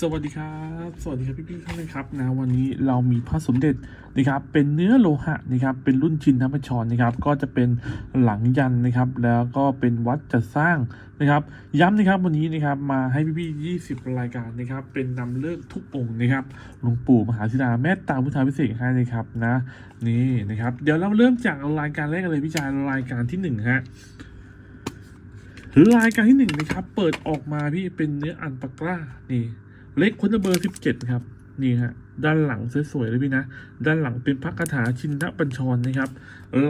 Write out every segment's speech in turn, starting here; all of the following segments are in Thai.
สวัสดีครับ สวัสดีครับพี่ๆท่านนะครับนะวันนี้เรามีพระสมเด็จนะครับเป็นเนื้อโลหะนะครับเป็นรุ่นชินทัพชรนะครับ ก็จะเป็นหลังยันนะครับ แล้วก็เป็นวัดจัดสร้างนะครับ ย้ำนะครับวันนี้นะครับมาให้พี่ๆ20รายการนะครับ เป็นนำเลิกทุกองค์นะครับหลวงปู่มหาศิลาแม่ตาพุทธาพิเศษให้นะครับนะนี่นะครับ เดี๋ยวเราเริ่มจากรายการแรกกันเลยพี่ชายรายการที่หนึ่งฮะรายการที่หนึ่งนะครับ เปิดออกมาพี่เป็นเนื้ออันปากล้านี่ เล็กคนเบอร์สิบเจ็ดครับนี่ฮะด้านหลังสวยๆเลยพี่นะ ด้านหลังเป็นพระคาถาชินทบัญชรนะครับ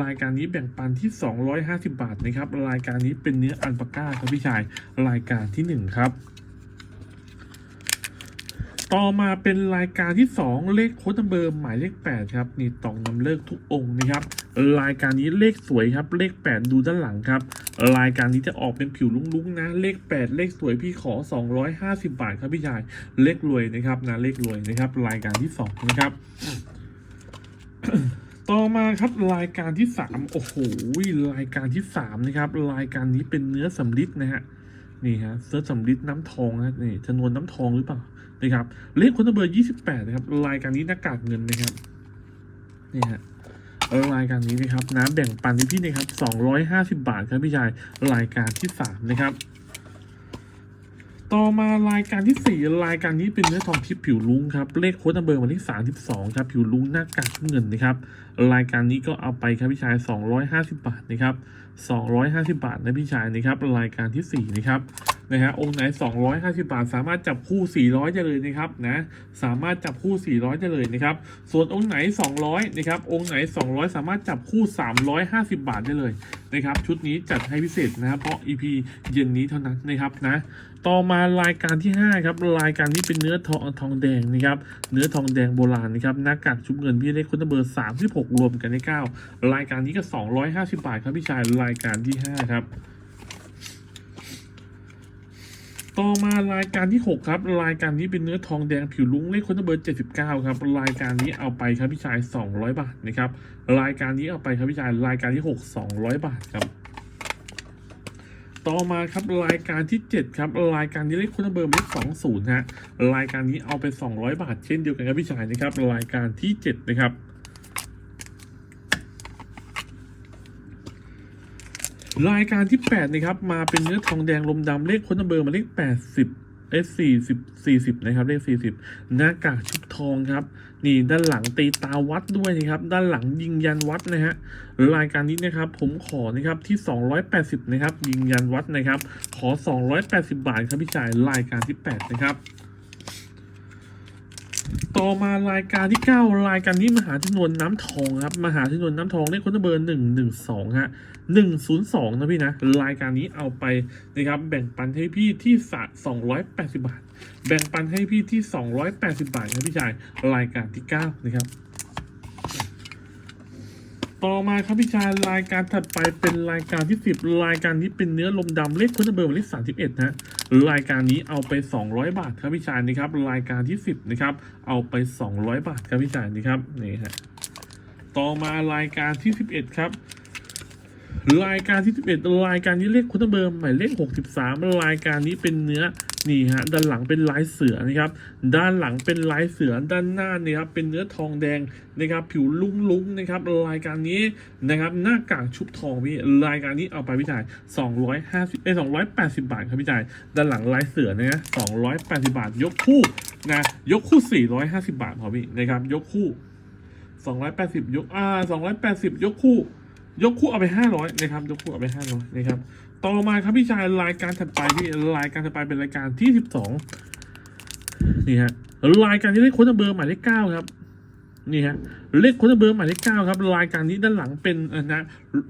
รายการนี้แบ่งปันที่ 250 บาทนะครับ รายการนี้เป็นเนื้ออันปาก้าครับพี่ชาย รายการที่หนึ่งครับ ต่อมาเป็นรายการที่ 2 เลขโค้ดนัมเบอร์หมายเลข8ครับ นี่ต้องนำเลิกทุกองค์นะครับ รายการนี้เลขสวยครับ เลข 8 ดูด้านหลังครับ รายการนี้จะออกเป็นผิวลุ้งๆนะ เลข 8 เลขสวยพี่ขอ 250 บาทครับพี่ชาย เลขรวยนะครับนะเลขรวยนะครับ รายการที่2นะครับต่อมาครับรายการที่ 3 โอ้โหรายการที่ 3 นะครับ รายการนี้เป็นเนื้อสำลิดนะฮะนี่ฮะเสื้อสำลิดน้ำทองนะนี่จำนวนน้ำทองหรือเปล่านะครับเลขคนเบอร์ 28 นะครับ รายการนี้หน้ากากเงินนะครับนี่ฮะ รายการนี้นะครับ น้ำแบ่งปันที่พี่นะครับ250บาทครับพี่ชายรายการที่3นะครับ ต่อมารายการที่4รายการนี้เป็นเนื้อทองทิพย์ผิวลุงครับ เลขโค้ดนัมเบอร์วันที่32ครับ ผิวลุงหน้ากากเงินนะครับ รายการนี้ก็เอาไปครับพี่ชาย250บาทนะครับ250บาทนะพี่ชายนะครับ รายการที่4นะครับ นะฮะองค์ไหน 250 บาท สามารถจับคู่ 400ได้เลยนะครับนะสามารถจับคู่ 400ได้เลยนะครับส่วนองค์ไหน 200นะครับองค์ไหน 200 สามารถจับคู่ 350 บาทได้เลยนะครับชุดนี้จัดให้พิเศษนะครับเพราะ EP เย็นนี้เท่านั้นนะครับนะต่อมารายการที่ 5 ครับ รายการนี้เป็นเนื้อทองทองแดงนะครับ เนื้อทองแดงโบราณนะครับหน้ากากชุบเงินพี่เล็กคุณเบอร์36 รวมกันได้9รายการนี้ก็ 250 บาทครับพี่ชายรายการที่ 5 ครับ ต่อมารายการที่ 6 ครับ รายการนี้เป็นเนื้อทองแดงผิวลุ้งเลขคนเบอร์ 79 ครับ รายการนี้เอาไปครับพี่ชาย 200 บาทนะครับ รายการนี้เอาไปครับพี่ชาย รายการที่ 6 200 บาทครับ ต่อมาครับรายการที่ 7 ครับ รายการนี้เลขคนเบอร์เลข20 ฮะ รายการนี้เอาไป 200 บาท เช่นเดียวกันครับพี่ชายนะครับ รายการที่ 7 นะครับ รายการที่ 8 นะครับ มาเป็นเนื้อทองแดงลมดำเลขคนเบอร์มาเลข 80 เอสี่สิบสี่สิบนะครับ เลขสี่สิบหน้ากากชุบทองครับ นี่ด้านหลังตีตาวัดด้วยนะครับ ด้านหลังยิงยันวัดนะฮะรายการนี้นะครับ ผมขอนะครับที่ 280 นะครับ ยิงยันวัดนะครับ ขอ 280 บาทครับพี่ชายรายการที่ 8 นะครับ ต่อมารายการที่ 9 รายการนี้มหาชนวนน้ำทองครับมหาชนวนน้ำทองเลขคนเบอร์112ฮะ102 นะพี่นะ รายการนี้เอาไปนะครับแบ่งปันให้พี่ที่สะ280 บาท แบ่งปันให้พี่ที่ 280 บาทครับพี่ชายรายการที่ 9 นะครับต่อมาครับพี่ชายรายการถัดไปเป็นรายการที่ 10 รายการนี้เป็นเนื้อลมดำเลขคุณเบอร์หมายเลข31นะ รายการนี้เอาไป 200 บาทครับพี่ชายนะครับ รายการที่ 10นะครับเอาไป 200 บาทครับพี่ชายนะครับนี่ฮะต่อมารายการที่ 11 ครับรายการที่ 11 รายการนี้เลขคุณเบอร์หมายเลข 63 รายการนี้เป็นเนื้อ นี่ฮะด้านหลังเป็นลายเสือนะครับ ด้านหลังเป็นลายเสือด้านหน้าเนี่ยครับเป็นเนื้อทองแดงนะครับ ผิวลุ้งๆนะครับรายการนี้นะครับหน้ากากชุบทองพี่รายการนี้เอาไปพี่จ่าย250เอ้ย280 บาทครับพี่จ่ายด้านหลังลายเสือนะ280 บาท ยกคู่นะยกคู่ 450 บาทพอพี่นะครับยกคู่ 280 ยกอ่า280 ยกคู่ ยกคู่เอาไป500นะครับ ยกคู่เอาไป500นะครับ ต่อมาครับพี่ชายรายการถัดไปพี่รายการถัดไปเป็นรายการที่12นี่ฮะรายการที่เลขค้นเบอร์หมายเลข9ครับนี่ฮะเลขค้นเบอร์หมายเลข9ครับ รายการนี้ด้านหลังเป็นนะ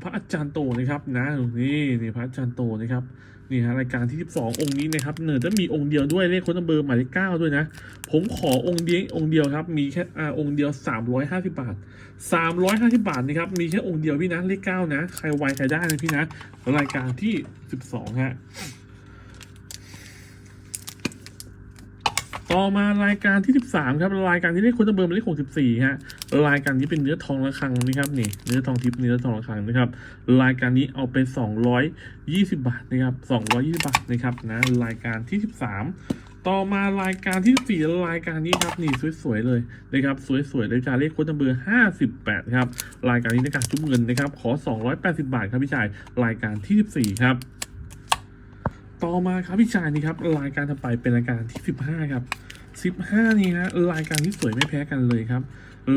พระอาจารย์โตนะครับนะนี่นี่พระอาจารย์โตนะครับ นี่ฮะรายการที่ 12 องค์นี้นะครับเนื่อจะมีองค์เดียวด้วยเลขค้นเบอร์หมายเลขเก้าด้วยนะ ผมขอองค์เดียวองค์เดียวครับมีแค่อ่าองค์เดียว 350 บาท 350 บาทนะครับมีแค่องค์เดียวพี่นะเลขเก้านะ ใครไวใครได้นะพี่นะรายการที่ 12 ฮะ ต่อมารายการที่ 13 ครับ รายการที่เลขคนเบอร์หมายเลข64ฮะรายการนี้เป็นเนื้อทองระฆังนะครับนี่เนื้อทองทิพย์เนื้อทองระฆังนะครับรายการนี้เอาไป 220 บาทนะครับ220 บาทนะครับนะรายการที่ 13ต่อมารายการที่สี่รายการนี้ครับนี่สวยๆเลยนะครับสวยๆเลยจาเลขโค้ดนัมเบอร์ห้าสิบแปดครับรายการนี้ในการจุ้มเงินนะครับขอสองร้อยแปดสิบาทครับพี่ชายรายการที่สิบสี่ครับ ต่อมาครับพี่ชายนี่ครับรายการต่อไปเป็นรายการที่สิบห้าครับสิบห้านี่ฮะรายการที่สวยไม่แพ้กันเลยครับ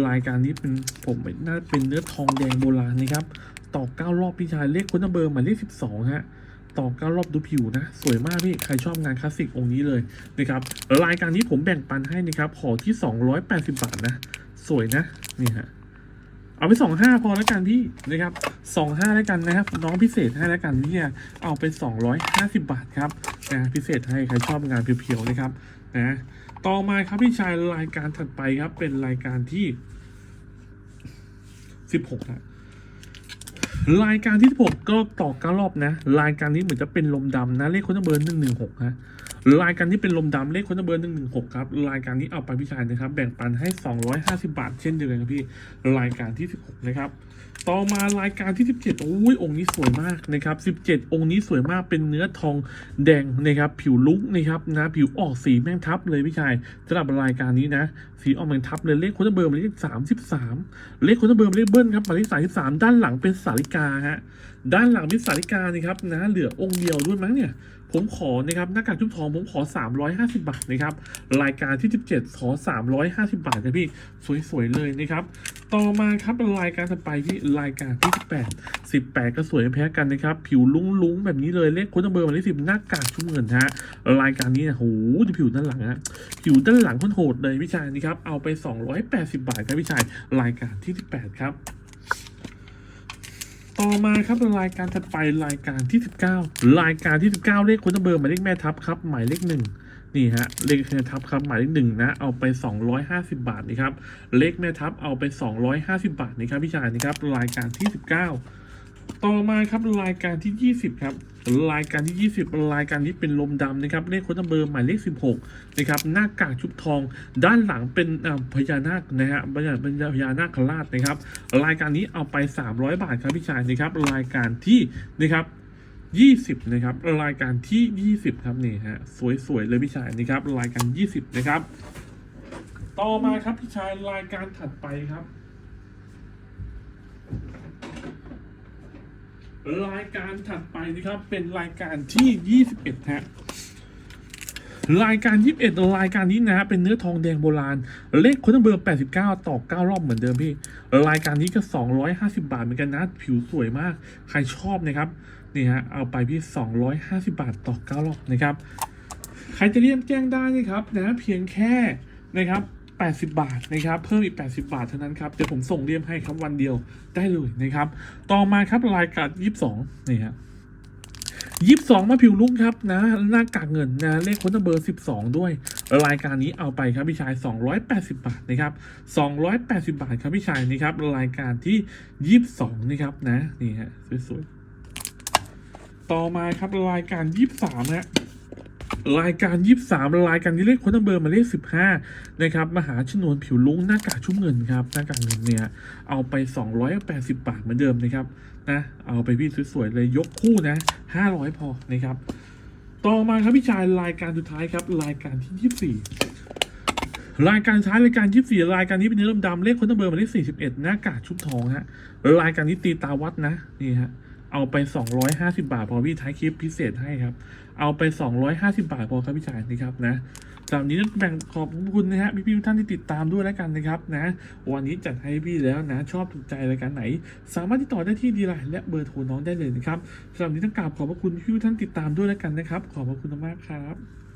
รายการนี้เป็นผมน่าเป็นเนื้อทองแดงโบราณนะครับต่อเก้ารอบพี่ชายเลขค้ดนัมเบอร์หมายเลขสิบสองฮะต่อเก้ารอบดูผิวนะ สวยมากพี่ ใครชอบงานคลาสสิกองค์นี้เลยนะครับรายการนี้ผมแบ่งปันให้นะครับขอที่ 280 บาทนะ สวยนะนี่ฮะ เอาไป25พอแล้วกันพี่นะครับ25แล้วกันนะครับน้องพิเศษให้แล้วกันเนี่ยเอาไป250บบาทครับนะพิเศษให้ใครชอบงานเพียวๆนะครับนะต่อมาครับพี่ชายรายการถัดไปครับ เป็นรายการที่16นะรายการที่ผมก็ต่อก้ารอบนะ รายการนี้เหมือนจะเป็นลมดำนะเลขคนเบอร์หนึ่งหนึ่งหกฮะ รายการที่เป็นลมดำเลขคนเบอร์หนึ่งหนึ่งหกครับรายการนี้เอาไปพี่ชายนะครับ แบ่งปันให้สองร้อยห้าสิบาท เช่นเดียวกันครับพี่รายการที่สิบหกนะครับต่อมารายการที่สิบเจ็ดโอ้ยองค์นี้สวยมากนะครับสิบเจ็ดองค์นี้สวยมากเป็นเนื้อทองแดงนะครับผิวลุกนะครับนะผิวออกสีแม่งทับเลยพี่ชายสำหรับรายการนี้นะสีออกแม่งทับเลยเลขคนเบอร์มเลขสามสิบสามเลขคนเบอร์มเลขเบิ้ลครับหมายเลขสามสิบสามด้านหลังเป็นสาริกาฮะด้านหลังเป็นสาริกานี่ครับนะเหลือองค์เดียวด้วยมั้งเนี่ยผมขอนะครับหน้ากากชุบทองผมขอ 350 บาทนะครับรายการที่ 17 ขอ 350 บาทนะพี่สวยๆเลยนะครับ ต่อมาครับรายการต่อไปที่รายการที่ 18 18 ก็สวยไม่แพ้กันนะครับ ผิวลุ้งๆ แบบนี้เลยเลขคนเบอร์หมายเลขสิบหน้ากากชุบเงินฮะรายการนี้นะโหดูผิวด้านหลังฮะผิวด้านหลังคนโหดเลยพี่ชายนี่ครับเอาไป 280 บาทครับพี่ชายรายการที่ 18 ครับต่อมาครับรายการถัดไปรายการที่ 19 รายการที่ 19 เลขคนเบอร์หมายเลขแม่ทัพครับหมายเลขหนึ่ง นี่ฮะเลขแม่ทัพครับหมายเลขหนึ่งนะเอาไป 250 บาทนี่ครับเลขแม่ทัพเอาไป 250 บาทนี่ครับพี่ชายนี่ครับรายการที่ 19 ต่อมาครับรายการที่ 20 ครับรายการที่ 20 รายการนี้เป็นลมดำนะครับเลขคนเบอร์หมายเลข 16 นะครับหน้ากากชุบทอง ด้านหลังเป็นพญานาคนะฮะพญาเป็นพญานาคราชนะครับ รายการนี้เอาไป 300 บาทครับพี่ชายนะครับรายการที่นะครับ 20 นะครับ รายการที่ 20 ครับนี่ฮะสวยๆเลยพี่ชายนะครับ รายการ 20 นะครับ ต่อมาครับพี่ชายรายการถัดไปครับ รายการถัดไปนะครับเป็นรายการที่ 21ฮะ รายการ 21 รายการนี้นะฮะเป็นเนื้อทองแดงโบราณ เลขคนเบอร์ 89 ต่อ 9 รอบเหมือนเดิมพี่ รายการนี้ก็ 250 บาทเหมือนกันนะ ผิวสวยมาก ใครชอบนะครับ นี่ฮะ เอาไปพี่ 250 บาทต่อ 9 รอบนะครับ ใครจะเรียกแจ้งได้นะครับนะเพียงแค่นะครับ80 บาทนะครับ เพิ่มอีก 80 บาทเท่านั้นครับ เดี๋ยวผมส่งเรียมให้ครับวันเดียวได้เลยนะครับ ต่อมาครับรายการ 22 นี่ฮะ ยี่สิบสองมาผิวลุกครับนะหน้ากากเงินนะเลขคนเบอร์สิบสองด้วย รายการนี้เอาไปครับพี่ชายสองร้อยแปดสิบาทนะครับสองร้อยแปดสิบาทครับพี่ชายนะครับรายการที่ยี่สิบสองนี่ครับนะนี่ฮะสวยๆต่อมาครับรายการยี่สิบสามนะ รายการยี่สามรายการที่เลขคนเบอร์มาเลขสิบห้านะครับ มหาชนวนผิวลุงหน้ากากชุ่มเงินครับ หน้ากากเงินเนี่ย เอาไปสองร้อยแปดสิบาทเหมือนเดิมนะครับ นะ เอาไปพี่สวยๆ เลยยกคู่นะห้าร้อยพอนะครับ ต่อมาครับพี่ชายรายการสุดท้ายครับ รายการที่ยี่สี่รายการท้ายรายการยี่สี่รายการนี้เป็นเนื้อดำๆเลขคนเบอร์มาเลขสี่สิบเอ็ดหน้ากากชุบทองฮะ รายการนี้ตีตาวัดนะ นี่ฮะ เอาไปสองร้อยห้าสิบาท พอพี่ท้ายคลิปพิเศษให้ครับ เอาไปสองร้อยห้าสิบาทพอครับพี่ชายนะครับนะสำหรับวันนี้แบ่งขอบคุณนะฮะพี่ๆทุกท่านที่ติดตามด้วยแล้วกันนะครับนะ วันนี้จัดให้พี่แล้วนะ ชอบถูกใจรายการไหน สามารถติดต่อได้ที่ดีไลน์และเบอร์โทรน้องได้เลยนะครับสำหรับนี้ต้องกราบขอบพระคุณพี่ๆทุกท่านติดตามด้วยแล้วกันนะครับ ขอบพระคุณมากครับ